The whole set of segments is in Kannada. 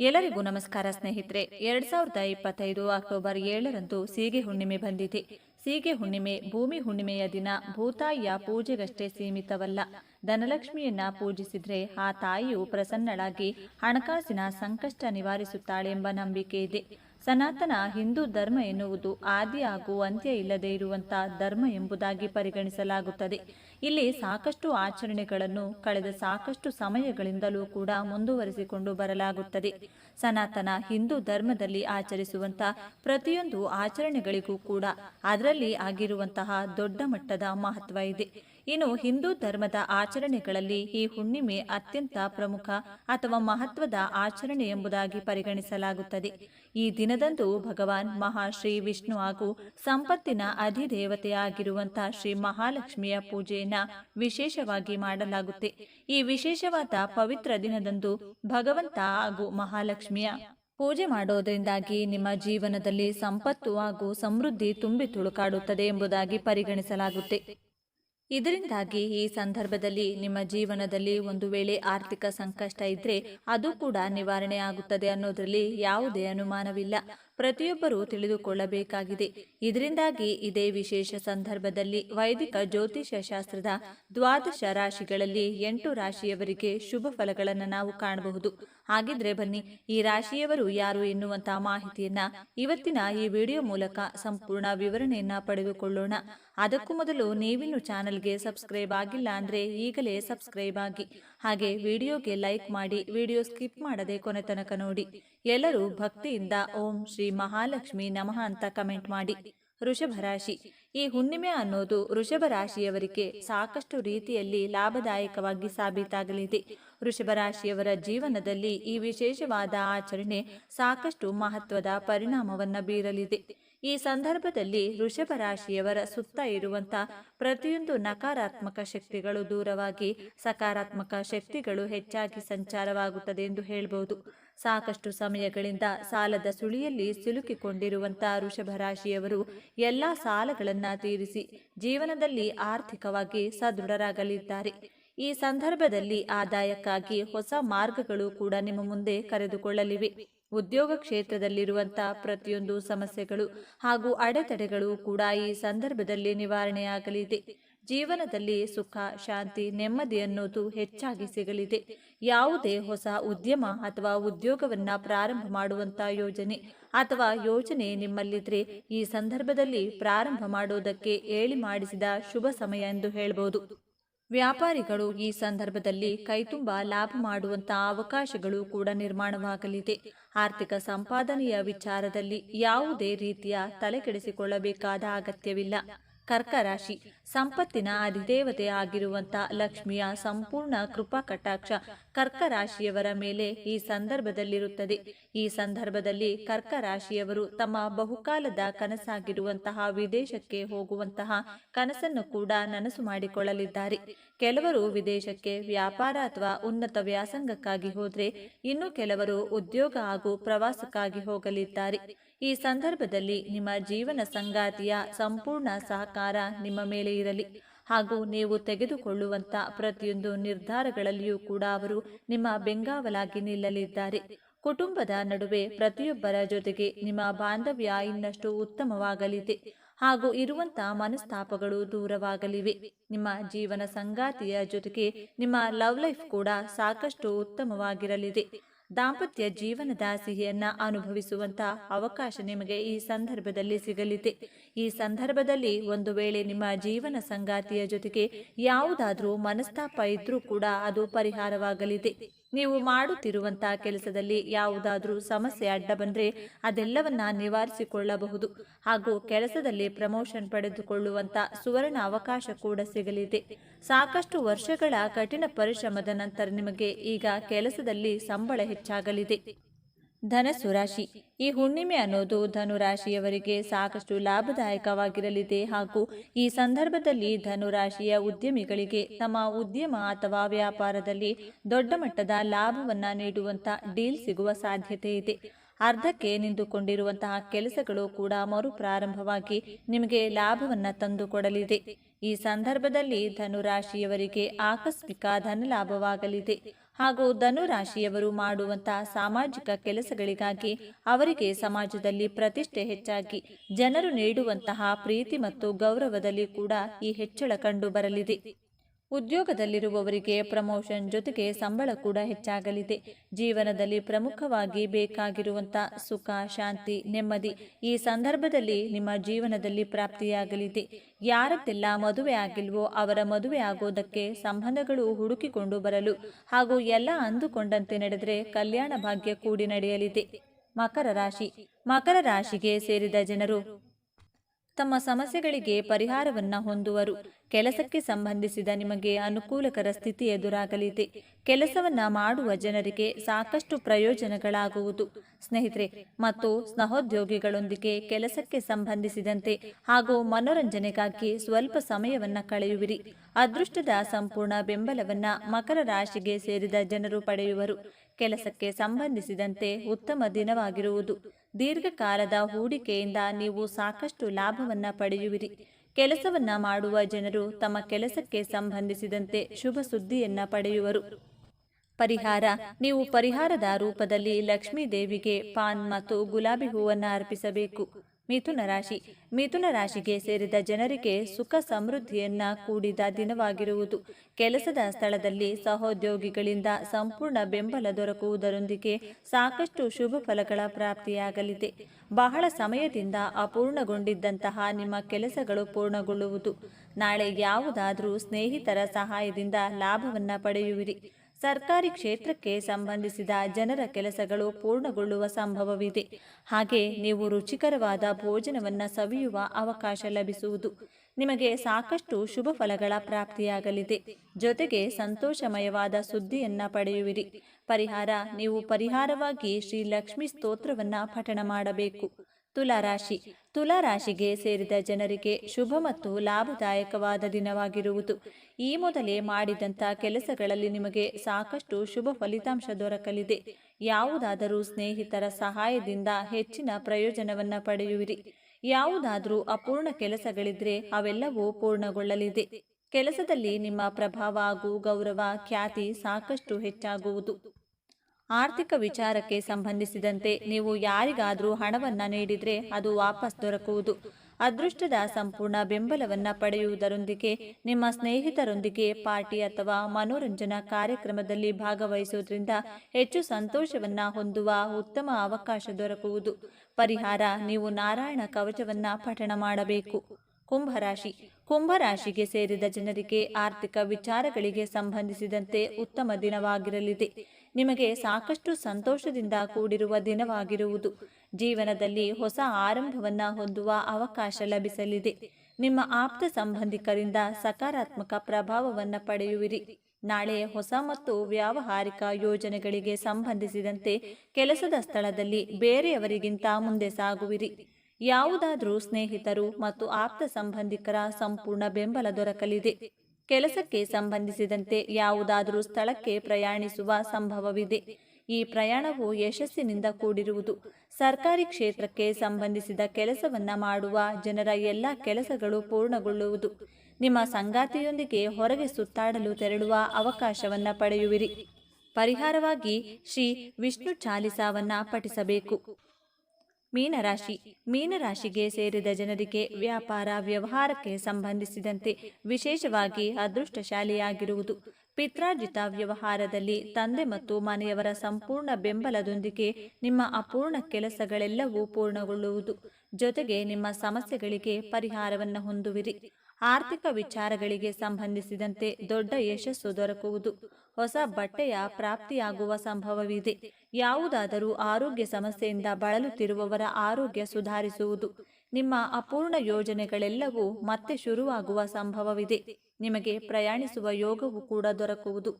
ಎಲ್ಲರಿಗೂ ನಮಸ್ಕಾರ, ಸ್ನೇಹಿತರೆ. ಎರಡ್ ಸಾವಿರದ ಇಪ್ಪತ್ತೈದು ಅಕ್ಟೋಬರ್ ಏಳರಂದು ಸೀಗೆ ಹುಣ್ಣಿಮೆ ಬಂದಿದೆ. ಸೀಗೆ ಹುಣ್ಣಿಮೆ ಭೂಮಿ ಹುಣ್ಣಿಮೆಯ ದಿನ. ಭೂತಾಯಿಯ ಪೂಜೆಗಷ್ಟೇ ಸೀಮಿತವಲ್ಲ. ಧನಲಕ್ಷ್ಮಿಯನ್ನ ಪೂಜಿಸಿದ್ರೆ ಆ ತಾಯಿಯು ಪ್ರಸನ್ನಳಾಗಿ ಹಣಕಾಸಿನ ಸಂಕಷ್ಟ ನಿವಾರಿಸುತ್ತಾಳೆ ಎಂಬ ನಂಬಿಕೆ ಇದೆ. ಸನಾತನ ಹಿಂದೂ ಧರ್ಮ ಎನ್ನುವುದು ಆದಿ ಹಾಗೂ ಅಂತ್ಯ ಇಲ್ಲದೆ ಇರುವಂತಹ ಧರ್ಮ ಎಂಬುದಾಗಿ ಪರಿಗಣಿಸಲಾಗುತ್ತದೆ. ಇಲ್ಲಿ ಸಾಕಷ್ಟು ಆಚರಣೆಗಳನ್ನು ಕಳೆದ ಸಾಕಷ್ಟು ಸಮಯಗಳಿಂದಲೂ ಕೂಡ ಮುಂದುವರಿಸಿಕೊಂಡು ಬರಲಾಗುತ್ತದೆ. ಸನಾತನ ಹಿಂದೂ ಧರ್ಮದಲ್ಲಿ ಆಚರಿಸುವಂತಹ ಪ್ರತಿಯೊಂದು ಆಚರಣೆಗಳಿಗೂ ಕೂಡ ಅದರಲ್ಲಿ ಆಗಿರುವಂತಹ ದೊಡ್ಡ ಮಟ್ಟದ ಮಹತ್ವ ಇದೆ. ಇನ್ನು ಹಿಂದೂ ಧರ್ಮದ ಆಚರಣೆಗಳಲ್ಲಿ ಈ ಹುಣ್ಣಿಮೆ ಅತ್ಯಂತ ಪ್ರಮುಖ ಅಥವಾ ಮಹತ್ವದ ಆಚರಣೆ ಎಂಬುದಾಗಿ ಪರಿಗಣಿಸಲಾಗುತ್ತದೆ. ಈ ದಿನದಂದು ಭಗವಾನ್ ಮಹಾಶ್ರೀ ವಿಷ್ಣು ಹಾಗೂ ಸಂಪತ್ತಿನ ಅಧಿದೇವತೆಯಾಗಿರುವಂತಹ ಶ್ರೀ ಮಹಾಲಕ್ಷ್ಮಿಯ ಪೂಜೆಯನ್ನು ವಿಶೇಷವಾಗಿ ಮಾಡಲಾಗುತ್ತೆ. ಈ ವಿಶೇಷವಾದ ಪವಿತ್ರ ದಿನದಂದು ಭಗವಂತ ಹಾಗೂ ಮಹಾಲಕ್ಷ್ಮಿಯ ಪೂಜೆ ಮಾಡೋದರಿಂದಾಗಿ ನಿಮ್ಮ ಜೀವನದಲ್ಲಿ ಸಂಪತ್ತು ಹಾಗೂ ಸಮೃದ್ಧಿ ತುಂಬಿ ತುಳುಕಾಡುತ್ತದೆ ಎಂಬುದಾಗಿ ಪರಿಗಣಿಸಲಾಗುತ್ತೆ. ಇದರಿಂದಾಗಿ ಈ ಸಂದರ್ಭದಲ್ಲಿ ನಿಮ್ಮ ಜೀವನದಲ್ಲಿ ಒಂದು ವೇಳೆ ಆರ್ಥಿಕ ಸಂಕಷ್ಟ ಇದ್ರೆ ಅದು ಕೂಡ ನಿವಾರಣೆ ಆಗುತ್ತದೆ ಅನ್ನೋದ್ರಲ್ಲಿ ಯಾವುದೇ ಅನುಮಾನವಿಲ್ಲ. ಪ್ರತಿಯೊಬ್ಬರೂ ತಿಳಿದುಕೊಳ್ಳಬೇಕಾಗಿದೆ. ಇದರಿಂದಾಗಿ ಇದೇ ವಿಶೇಷ ಸಂದರ್ಭದಲ್ಲಿ ವೈದಿಕ ಜ್ಯೋತಿಷ್ಯ ಶಾಸ್ತ್ರದ ದ್ವಾದಶ ರಾಶಿಗಳಲ್ಲಿ ಎಂಟು ರಾಶಿಯವರಿಗೆ ಶುಭ ಫಲಗಳನ್ನು ನಾವು ಕಾಣಬಹುದು. ಹಾಗಿದ್ರೆ ಬನ್ನಿ, ಈ ರಾಶಿಯವರು ಯಾರು ಎನ್ನುವಂತಹ ಮಾಹಿತಿಯನ್ನ ಇವತ್ತಿನ ಈ ವಿಡಿಯೋ ಮೂಲಕ ಸಂಪೂರ್ಣ ವಿವರಣೆಯನ್ನ ಪಡೆದುಕೊಳ್ಳೋಣ. ಅದಕ್ಕೂ ಮೊದಲು ನೀವಿನ್ನು ಚಾನೆಲ್ಗೆ ಸಬ್ಸ್ಕ್ರೈಬ್ ಆಗಿಲ್ಲ ಅಂದ್ರೆ ಈಗಲೇ ಸಬ್ಸ್ಕ್ರೈಬ್ ಆಗಿ. ಹಾಗೆ ವಿಡಿಯೋಗೆ ಲೈಕ್ ಮಾಡಿ, ವಿಡಿಯೋ ಸ್ಕಿಪ್ ಮಾಡದೆ ಕೊನೆ ತನಕ ನೋಡಿ. ಎಲ್ಲರೂ ಭಕ್ತಿಯಿಂದ ಓಂ ಶ್ರೀ ಮಹಾಲಕ್ಷ್ಮಿ ನಮಃ ಅಂತ ಕಮೆಂಟ್ ಮಾಡಿ. ವೃಷಭ ರಾಶಿ. ಈ ಹುಣ್ಣಿಮೆ ಅನ್ನೋದು ವೃಷಭ ರಾಶಿಯವರಿಗೆ ಸಾಕಷ್ಟು ರೀತಿಯಲ್ಲಿ ಲಾಭದಾಯಕವಾಗಿ ಸಾಬೀತಾಗಲಿದೆ. ವೃಷಭ ರಾಶಿಯವರ ಜೀವನದಲ್ಲಿ ಈ ವಿಶೇಷವಾದ ಆಚರಣೆ ಸಾಕಷ್ಟು ಮಹತ್ವದ ಪರಿಣಾಮವನ್ನ ಬೀರಲಿದೆ. ಈ ಸಂದರ್ಭದಲ್ಲಿ ವೃಷಭ ರಾಶಿಯವರ ಸುತ್ತ ಇರುವಂತಹ ಪ್ರತಿಯೊಂದು ನಕಾರಾತ್ಮಕ ಶಕ್ತಿಗಳು ದೂರವಾಗಿ ಸಕಾರಾತ್ಮಕ ಶಕ್ತಿಗಳು ಹೆಚ್ಚಾಗಿ ಸಂಚಾರವಾಗುತ್ತದೆ ಎಂದು ಹೇಳಬಹುದು ಸಾಕಷ್ಟು ಸಮಯಗಳಿಂದ ಸಾಲದ ಸುಳಿಯಲ್ಲಿ ಸಿಲುಕಿಕೊಂಡಿರುವಂತಹ ವೃಷಭರಾಶಿಯವರು ಎಲ್ಲ ಸಾಲಗಳನ್ನ ತೀರಿಸಿ ಜೀವನದಲ್ಲಿ ಆರ್ಥಿಕವಾಗಿ ಸದೃಢರಾಗಲಿದ್ದಾರೆ. ಈ ಸಂದರ್ಭದಲ್ಲಿ ಆದಾಯಕ್ಕಾಗಿ ಹೊಸ ಮಾರ್ಗಗಳು ಕೂಡ ನಿಮ್ಮ ಮುಂದೆ ಕರೆದುಕೊಳ್ಳಲಿವೆ. ಉದ್ಯೋಗ ಕ್ಷೇತ್ರದಲ್ಲಿರುವಂತಹ ಪ್ರತಿಯೊಂದು ಸಮಸ್ಯೆಗಳು ಹಾಗೂ ಅಡೆತಡೆಗಳು ಕೂಡ ಈ ಸಂದರ್ಭದಲ್ಲಿ ನಿವಾರಣೆಯಾಗಲಿದೆ. ಜೀವನದಲ್ಲಿ ಸುಖ, ಶಾಂತಿ, ನೆಮ್ಮದಿ ಅನ್ನೋದು ಹೆಚ್ಚಾಗಿ ಸಿಗಲಿದೆ. ಯಾವುದೇ ಹೊಸ ಉದ್ಯಮ ಅಥವಾ ಉದ್ಯೋಗವನ್ನ ಪ್ರಾರಂಭ ಮಾಡುವಂತ ಯೋಜನೆ ಅಥವಾ ಯೋಜನೆ ನಿಮ್ಮಲ್ಲಿದ್ರೆ ಈ ಸಂದರ್ಭದಲ್ಲಿ ಪ್ರಾರಂಭ ಮಾಡೋದಕ್ಕೆ ಏಳಿ ಮಾಡಿಸಿದ ಶುಭ ಸಮಯ ಎಂದು ಹೇಳಬಹುದು ವ್ಯಾಪಾರಿಗಳು ಈ ಸಂದರ್ಭದಲ್ಲಿ ಕೈತುಂಬ ಲಾಭ ಮಾಡುವಂತಹ ಅವಕಾಶಗಳು ಕೂಡ ನಿರ್ಮಾಣವಾಗಲಿದೆ. ಆರ್ಥಿಕ ಸಂಪಾದನೆಯ ವಿಚಾರದಲ್ಲಿ ಯಾವುದೇ ರೀತಿಯ ತಲೆಕೆಡಿಸಿಕೊಳ್ಳಬೇಕಾದ ಅಗತ್ಯವಿಲ್ಲ. ಕರ್ಕ ರಾಶಿ ಸಂಪತ್ತಿನ ಅಧಿದೇವತೆ ಆಗಿರುವಂತ ಲಕ್ಷ್ಮಿಯ ಸಂಪೂರ್ಣ ಕೃಪಾ ಕಟಾಕ್ಷ ಕರ್ಕ ರಾಶಿಯವರ ಮೇಲೆ ಈ ಸಂದರ್ಭದಲ್ಲಿರುತ್ತದೆ. ಈ ಸಂದರ್ಭದಲ್ಲಿ ಕರ್ಕ ರಾಶಿಯವರು ತಮ್ಮ ಬಹುಕಾಲದ ಕನಸಾಗಿರುವಂತಹ ವಿದೇಶಕ್ಕೆ ಹೋಗುವಂತಹ ಕನಸನ್ನು ಕೂಡ ನನಸು ಮಾಡಿಕೊಳ್ಳಲಿದ್ದಾರೆ. ಕೆಲವರು ವಿದೇಶಕ್ಕೆ ವ್ಯಾಪಾರ ಅಥವಾ ಉನ್ನತ ವ್ಯಾಸಂಗಕ್ಕಾಗಿ ಹೋದ್ರೆ ಇನ್ನು ಕೆಲವರು ಉದ್ಯೋಗ ಹಾಗೂ ಪ್ರವಾಸಕ್ಕಾಗಿ ಹೋಗಲಿದ್ದಾರೆ. ಈ ಸಂದರ್ಭದಲ್ಲಿ ನಿಮ್ಮ ಜೀವನ ಸಂಗಾತಿಯ ಸಂಪೂರ್ಣ ಸಹಕಾರ ನಿಮ್ಮ ಮೇಲೆ ಇರಲಿ. ಹಾಗೂ ನೀವು ತೆಗೆದುಕೊಳ್ಳುವಂತ ಪ್ರತಿಯೊಂದು ನಿರ್ಧಾರಗಳಲ್ಲಿಯೂ ಕೂಡ ಅವರು ನಿಮ್ಮ ಬೆಂಗಾವಲಾಗಿ ನಿಲ್ಲಲಿದ್ದಾರೆ. ಕುಟುಂಬದ ನಡುವೆ ಪ್ರತಿಯೊಬ್ಬರ ಜೊತೆಗೆ ನಿಮ್ಮ ಬಾಂಧವ್ಯ ಇನ್ನಷ್ಟು ಉತ್ತಮವಾಗಲಿದೆ. ಹಾಗೂ ಇರುವಂತಹ ಮನಸ್ತಾಪಗಳು ದೂರವಾಗಲಿವೆ. ನಿಮ್ಮ ಜೀವನ ಸಂಗಾತಿಯ ಜೊತೆಗೆ ನಿಮ್ಮ ಲವ್ ಲೈಫ್ ಕೂಡ ಸಾಕಷ್ಟು ಉತ್ತಮವಾಗಿರಲಿದೆ. ದಾಂಪತ್ಯ ಜೀವನದ ಸಿಹಿಯನ್ನ ಅನುಭವಿಸುವಂತ ಅವಕಾಶ ನಿಮಗೆ ಈ ಸಂದರ್ಭದಲ್ಲಿ ಸಿಗಲಿದೆ. ಈ ಸಂದರ್ಭದಲ್ಲಿ ಒಂದು ವೇಳೆ ನಿಮ್ಮ ಜೀವನ ಸಂಗಾತಿಯ ಜೊತೆಗೆ ಯಾವುದಾದ್ರೂ ಮನಸ್ತಾಪ ಇದ್ರೂ ಕೂಡ ಅದು ಪರಿಹಾರವಾಗಲಿದೆ. ನೀವು ಮಾಡುತ್ತಿರುವಂತಹ ಕೆಲಸದಲ್ಲಿ ಯಾವುದಾದ್ರೂ ಸಮಸ್ಯೆ ಅಡ್ಡ ಬಂದ್ರೆ ಅದೆಲ್ಲವನ್ನ ನಿವಾರಿಸಿಕೊಳ್ಳಬಹುದು. ಹಾಗೂ ಕೆಲಸದಲ್ಲಿ ಪ್ರಮೋಷನ್ ಪಡೆದುಕೊಳ್ಳುವಂತ ಸುವರ್ಣ ಅವಕಾಶ ಕೂಡ ಸಿಗಲಿದೆ. ಸಾಕಷ್ಟು ವರ್ಷಗಳ ಕಠಿಣ ಪರಿಶ್ರಮದ ನಂತರ ನಿಮಗೆ ಈಗ ಕೆಲಸದಲ್ಲಿ ಸಂಬಳ ಹೆಚ್ಚಾಗಲಿದೆ. ಧನಸ್ಸು ರಾಶಿ ಈ ಹುಣ್ಣಿಮೆ ಅನ್ನೋದು ಧನುರಾಶಿಯವರಿಗೆ ಸಾಕಷ್ಟು ಲಾಭದಾಯಕವಾಗಿರಲಿದೆ ಹಾಗೂ ಈ ಸಂದರ್ಭದಲ್ಲಿ ಧನುರಾಶಿಯ ಉದ್ಯಮಿಗಳಿಗೆ ತಮ್ಮ ಉದ್ಯಮ ಅಥವಾ ವ್ಯಾಪಾರದಲ್ಲಿ ದೊಡ್ಡ ಮಟ್ಟದ ಲಾಭವನ್ನ ನೀಡುವಂಥ ಡೀಲ್ ಸಿಗುವ ಸಾಧ್ಯತೆ ಇದೆ. ಅರ್ಧಕ್ಕೆ ನಿಂತುಕೊಂಡಿರುವಂತಹ ಕೆಲಸಗಳು ಕೂಡ ಮರು ಪ್ರಾರಂಭವಾಗಿ ನಿಮಗೆ ಲಾಭವನ್ನ ತಂದುಕೊಡಲಿದೆ. ಈ ಸಂದರ್ಭದಲ್ಲಿ ಧನುರಾಶಿಯವರಿಗೆ ಆಕಸ್ಮಿಕ ಧನಲಾಭವಾಗಲಿದೆ. ಹಾಗೂ ಧನು ರಾಶಿಯವರು ಮಾಡುವಂತಹ ಸಾಮಾಜಿಕ ಕೆಲಸಗಳಿಗಾಗಿ ಅವರಿಗೆ ಸಮಾಜದಲ್ಲಿ ಪ್ರತಿಷ್ಠೆ ಹೆಚ್ಚಾಗಿ ಜನರು ನೀಡುವಂತಹ ಪ್ರೀತಿ ಮತ್ತು ಗೌರವದಲ್ಲಿ ಕೂಡ ಈ ಹೆಚ್ಚಳ ಕಂಡು ಬರಲಿದೆ ಉದ್ಯೋಗದಲ್ಲಿರುವವರಿಗೆ ಪ್ರಮೋಷನ್ ಜೊತೆಗೆ ಸಂಬಳ ಕೂಡ ಹೆಚ್ಚಾಗಲಿದೆ. ಜೀವನದಲ್ಲಿ ಪ್ರಮುಖವಾಗಿ ಬೇಕಾಗಿರುವಂಥ ಸುಖ, ಶಾಂತಿ, ನೆಮ್ಮದಿ ಈ ಸಂದರ್ಭದಲ್ಲಿ ನಿಮ್ಮ ಜೀವನದಲ್ಲಿ ಪ್ರಾಪ್ತಿಯಾಗಲಿದೆ. ಯಾರದ್ದೆಲ್ಲ ಮದುವೆ ಆಗಿಲ್ವೋ ಅವರ ಮದುವೆ ಆಗೋದಕ್ಕೆ ಸಂಬಂಧಗಳು ಹುಡುಕಿಕೊಂಡು ಬರಲು ಹಾಗೂ ಎಲ್ಲ ಅಂದುಕೊಂಡಂತೆ ನಡೆದರೆ ಕಲ್ಯಾಣ ಭಾಗ್ಯ ಕೂಡಿ ನಡೆಯಲಿದೆ. ಮಕರ ರಾಶಿ. ಮಕರ ರಾಶಿಗೆ ಸೇರಿದ ಜನರು ತಮ್ಮ ಸಮಸ್ಯೆಗಳಿಗೆ ಪರಿಹಾರವನ್ನ ಹೊಂದುವರು. ಕೆಲಸಕ್ಕೆ ಸಂಬಂಧಿಸಿದ ನಿಮಗೆ ಅನುಕೂಲಕರ ಸ್ಥಿತಿ ಎದುರಾಗಲಿದೆ. ಕೆಲಸವನ್ನ ಮಾಡುವ ಜನರಿಗೆ ಸಾಕಷ್ಟು ಪ್ರಯೋಜನಗಳಾಗುವುದು. ಸ್ನೇಹಿತರೆ, ಮತ್ತು ಸ್ನಹೋದ್ಯೋಗಿಗಳೊಂದಿಗೆ ಕೆಲಸಕ್ಕೆ ಸಂಬಂಧಿಸಿದಂತೆ ಹಾಗೂ ಮನೋರಂಜನೆಗಾಗಿ ಸ್ವಲ್ಪ ಸಮಯವನ್ನ ಕಳೆಯುವಿರಿ. ಅದೃಷ್ಟದ ಸಂಪೂರ್ಣ ಬೆಂಬಲವನ್ನ ಮಕರ ರಾಶಿಗೆ ಸೇರಿದ ಜನರು ಪಡೆಯುವರು. ಕೆಲಸಕ್ಕೆ ಸಂಬಂಧಿಸಿದಂತೆ ಉತ್ತಮ ದಿನವಾಗಿರುವುದು. ದೀರ್ಘಕಾಲದ ಹೂಡಿಕೆಯಿಂದ ನೀವು ಸಾಕಷ್ಟು ಲಾಭವನ್ನ ಪಡೆಯುವಿರಿ. ಕೆಲಸವನ್ನ ಮಾಡುವ ಜನರು ತಮ್ಮ ಕೆಲಸಕ್ಕೆ ಸಂಬಂಧಿಸಿದಂತೆ ಶುಭ ಸುದ್ದಿಯನ್ನ ಪಡೆಯುವರು. ಪರಿಹಾರ, ನೀವು ಪರಿಹಾರದ ರೂಪದಲ್ಲಿ ಲಕ್ಷ್ಮೀ ದೇವಿಗೆ ಪಾನ್ ಮತ್ತು ಗುಲಾಬಿ ಹೂವನ್ನು ಅರ್ಪಿಸಬೇಕು. ಮಿಥುನ ರಾಶಿ. ಮಿಥುನ ರಾಶಿಗೆ ಸೇರಿದ ಜನರಿಗೆ ಸುಖ ಸಮೃದ್ಧಿಯನ್ನ ಕೂಡಿದ ದಿನವಾಗಿರುವುದು. ಕೆಲಸದ ಸ್ಥಳದಲ್ಲಿ ಸಹೋದ್ಯೋಗಿಗಳಿಂದ ಸಂಪೂರ್ಣ ಬೆಂಬಲ ದೊರಕುವುದರೊಂದಿಗೆ ಸಾಕಷ್ಟು ಶುಭ ಫಲಗಳ ಪ್ರಾಪ್ತಿಯಾಗಲಿದೆ. ಬಹಳ ಸಮಯದಿಂದ ಅಪೂರ್ಣಗೊಂಡಿದ್ದಂತಹ ನಿಮ್ಮ ಕೆಲಸಗಳು ಪೂರ್ಣಗೊಳ್ಳುವುದು. ನಾಳೆ ಯಾವುದಾದರೂ ಸ್ನೇಹಿತರ ಸಹಾಯದಿಂದ ಲಾಭವನ್ನ ಪಡೆಯುವಿರಿ. ಸರ್ಕಾರಿ ಕ್ಷೇತ್ರಕ್ಕೆ ಸಂಬಂಧಿಸಿದ ಜನರ ಕೆಲಸಗಳು ಪೂರ್ಣಗೊಳ್ಳುವ ಸಂಭವವಿದೆ. ಹಾಗೆ ನೀವು ರುಚಿಕರವಾದ ಭೋಜನವನ್ನು ಸವಿಯುವ ಅವಕಾಶ ಲಭಿಸುವುದು ನಿಮಗೆ ಸಾಕಷ್ಟು ಶುಭ ಫಲಗಳ ಪ್ರಾಪ್ತಿಯಾಗಲಿದೆ. ಜೊತೆಗೆ ಸಂತೋಷಮಯವಾದ ಸುದ್ದಿಯನ್ನ ಪಡೆಯುವಿರಿ. ಪರಿಹಾರ, ನೀವು ಪರಿಹಾರವಾಗಿ ಶ್ರೀ ಲಕ್ಷ್ಮಿ ಸ್ತೋತ್ರವನ್ನ ಪಠಣ ಮಾಡಬೇಕು. ತುಲಾರಾಶಿ. ತುಲಾರಾಶಿಗೆ ಸೇರಿದ ಜನರಿಗೆ ಶುಭ ಮತ್ತು ಲಾಭದಾಯಕವಾದ ದಿನವಾಗಿರುವುದು. ಈ ಮೊದಲೇ ಮಾಡಿದಂಥ ಕೆಲಸಗಳಲ್ಲಿ ನಿಮಗೆ ಸಾಕಷ್ಟು ಶುಭ ಫಲಿತಾಂಶ ದೊರಕಲಿದೆ. ಯಾವುದಾದರೂ ಸ್ನೇಹಿತರ ಸಹಾಯದಿಂದ ಹೆಚ್ಚಿನ ಪ್ರಯೋಜನವನ್ನ ಪಡೆಯುವಿರಿ. ಯಾವುದಾದರೂ ಅಪೂರ್ಣ ಕೆಲಸಗಳಿದ್ರೆ ಅವೆಲ್ಲವೂ ಪೂರ್ಣಗೊಳ್ಳಲಿದೆ. ಕೆಲಸದಲ್ಲಿ ನಿಮ್ಮ ಪ್ರಭಾವ ಹಾಗೂ ಗೌರವ ಖ್ಯಾತಿ ಸಾಕಷ್ಟು ಹೆಚ್ಚಾಗುವುದು. ಆರ್ಥಿಕ ವಿಚಾರಕ್ಕೆ ಸಂಬಂಧಿಸಿದಂತೆ ನೀವು ಯಾರಿಗಾದರೂ ಹಣವನ್ನು ನೀಡಿದರೆ ಅದು ವಾಪಸ್ ದೊರಕುವುದು. ಅದೃಷ್ಟದ ಸಂಪೂರ್ಣ ಬೆಂಬಲವನ್ನು ಪಡೆಯುವುದರೊಂದಿಗೆ ನಿಮ್ಮ ಸ್ನೇಹಿತರೊಂದಿಗೆ ಪಾರ್ಟಿ ಅಥವಾ ಮನೋರಂಜನಾ ಕಾರ್ಯಕ್ರಮದಲ್ಲಿ ಭಾಗವಹಿಸುವುದರಿಂದ ಹೆಚ್ಚು ಸಂತೋಷವನ್ನು ಹೊಂದುವ ಉತ್ತಮ ಅವಕಾಶ ದೊರಕುವುದು. ಪರಿಹಾರ, ನೀವು ನಾರಾಯಣ ಕವಚವನ್ನು ಪಠಣ ಮಾಡಬೇಕು. ಕುಂಭರಾಶಿ. ಕುಂಭರಾಶಿಗೆ ಸೇರಿದ ಜನರಿಗೆ ಆರ್ಥಿಕ ವಿಚಾರಗಳಿಗೆ ಸಂಬಂಧಿಸಿದಂತೆ ಉತ್ತಮ ದಿನವಾಗಿರಲಿದೆ. ನಿಮಗೆ ಸಾಕಷ್ಟು ಸಂತೋಷದಿಂದ ಕೂಡಿರುವ ದಿನವಾಗಿರುವುದು. ಜೀವನದಲ್ಲಿ ಹೊಸ ಆರಂಭವನ್ನು ಹೊಂದುವ ಅವಕಾಶ ಲಭಿಸಲಿದೆ. ನಿಮ್ಮ ಆಪ್ತ ಸಂಬಂಧಿಕರಿಂದ ಸಕಾರಾತ್ಮಕ ಪ್ರಭಾವವನ್ನು ಪಡೆಯುವಿರಿ. ನಾಳೆ ಹೊಸ ಮತ್ತು ವ್ಯಾವಹಾರಿಕ ಯೋಜನೆಗಳಿಗೆ ಸಂಬಂಧಿಸಿದಂತೆ ಕೆಲಸದ ಸ್ಥಳದಲ್ಲಿ ಬೇರೆಯವರಿಗಿಂತ ಮುಂದೆ ಸಾಗುವಿರಿ. ಯಾವುದಾದರೂ ಸ್ನೇಹಿತರು ಮತ್ತು ಆಪ್ತ ಸಂಬಂಧಿಕರ ಸಂಪೂರ್ಣ ಬೆಂಬಲ ದೊರಕಲಿದೆ. ಕೆಲಸಕ್ಕೆ ಸಂಬಂಧಿಸಿದಂತೆ ಯಾವುದಾದರೂ ಸ್ಥಳಕ್ಕೆ ಪ್ರಯಾಣಿಸುವ ಸಂಭವವಿದೆ. ಈ ಪ್ರಯಾಣವು ಯಶಸ್ಸಿನಿಂದ ಕೂಡಿರುವುದು. ಸರ್ಕಾರಿ ಕ್ಷೇತ್ರಕ್ಕೆ ಸಂಬಂಧಿಸಿದ ಕೆಲಸವನ್ನ ಮಾಡುವ ಜನರ ಎಲ್ಲ ಕೆಲಸಗಳು ಪೂರ್ಣಗೊಳ್ಳುವುದು. ನಿಮ್ಮ ಸಂಗಾತಿಯೊಂದಿಗೆ ಹೊರಗೆ ಸುತ್ತಾಡಲು ತೆರಳುವ ಅವಕಾಶವನ್ನ ಪಡೆಯುವಿರಿ. ಪರಿಹಾರವಾಗಿ ಶ್ರೀ ವಿಷ್ಣು ಚಾಲಿಸಾವನ್ನ ಪಠಿಸಬೇಕು. ಮೀನರಾಶಿ. ಮೀನರಾಶಿಗೆ ಸೇರಿದ ಜನರಿಗೆ ವ್ಯಾಪಾರ, ವ್ಯವಹಾರಕ್ಕೆ ಸಂಬಂಧಿಸಿದಂತೆ ವಿಶೇಷವಾಗಿ ಅದೃಷ್ಟಶಾಲಿಯಾಗಿರುವುದು. ಪಿತ್ರಾರ್ಜಿತ ವ್ಯವಹಾರದಲ್ಲಿ ತಂದೆ ಮತ್ತು ಮನೆಯವರ ಸಂಪೂರ್ಣ ಬೆಂಬಲದೊಂದಿಗೆ ನಿಮ್ಮ ಅಪೂರ್ಣ ಕೆಲಸಗಳೆಲ್ಲವೂ ಪೂರ್ಣಗೊಳ್ಳುವುದು. ಜೊತೆಗೆ ನಿಮ್ಮ ಸಮಸ್ಯೆಗಳಿಗೆ ಪರಿಹಾರವನ್ನು ಹೊಂದುವಿರಿ. ಆರ್ಥಿಕ ವಿಚಾರಗಳಿಗೆ ಸಂಬಂಧಿಸಿದಂತೆ ದೊಡ್ಡ ಯಶಸ್ಸು ದೊರಕುವುದು. ಹೊಸ ಬಟ್ಟೆಯ ಪ್ರಾಪ್ತಿಯಾಗುವ ಸಂಭವವಿದೆ. ಯಾವುದಾದರೂ ಆರೋಗ್ಯ ಸಮಸ್ಯೆಯಿಂದ ಬಳಲುತ್ತಿರುವವರ ಆರೋಗ್ಯ ಸುಧಾರಿಸುವುದು. ನಿಮ್ಮ ಅಪೂರ್ಣ ಯೋಜನೆಗಳೆಲ್ಲವೂ ಮತ್ತೆ ಶುರುವಾಗುವ ಸಂಭವವಿದೆ. ನಿಮಗೆ ಪ್ರಯಾಣಿಸುವ ಯೋಗವು ಕೂಡ ದೊರಕುವುದು.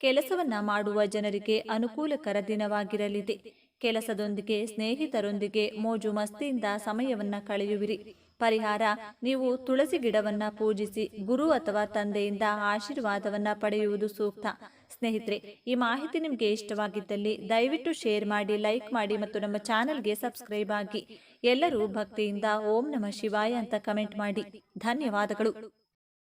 ಕೆಲಸವನ್ನ ಮಾಡುವ ಜನರಿಗೆ ಅನುಕೂಲಕರ ದಿನವಾಗಿರಲಿದೆ. ಕೆಲಸದೊಂದಿಗೆ ಸ್ನೇಹಿತರೊಂದಿಗೆ ಮೋಜು ಮಸ್ತಿಯಿಂದ ಸಮಯವನ್ನ ಕಳೆಯುವಿರಿ. ಪರಿಹಾರ, ನೀವು ತುಳಸಿ ಗಿಡವನ್ನ ಪೂಜಿಸಿ ಗುರು ಅಥವಾ ತಂದೆಯಿಂದ ಆಶೀರ್ವಾದವನ್ನ ಪಡೆಯುವುದು ಸೂಕ್ತ. ಸ್ನೇಹಿತರೆ, ಈ ಮಾಹಿತಿ ನಿಮಗೆ ಇಷ್ಟವಾಗಿದ್ದಲ್ಲಿ ದಯವಿಟ್ಟು ಶೇರ್ ಮಾಡಿ, ಲೈಕ್ ಮಾಡಿ ಮತ್ತು ನಮ್ಮ ಚಾನೆಲ್ಗೆ ಸಬ್ಸ್ಕ್ರೈಬ್ ಆಗಿ. ಎಲ್ಲರೂ ಭಕ್ತಿಯಿಂದ ಓಂ ನಮ ಶಿವಾಯ ಅಂತ ಕಮೆಂಟ್ ಮಾಡಿ. ಧನ್ಯವಾದಗಳು.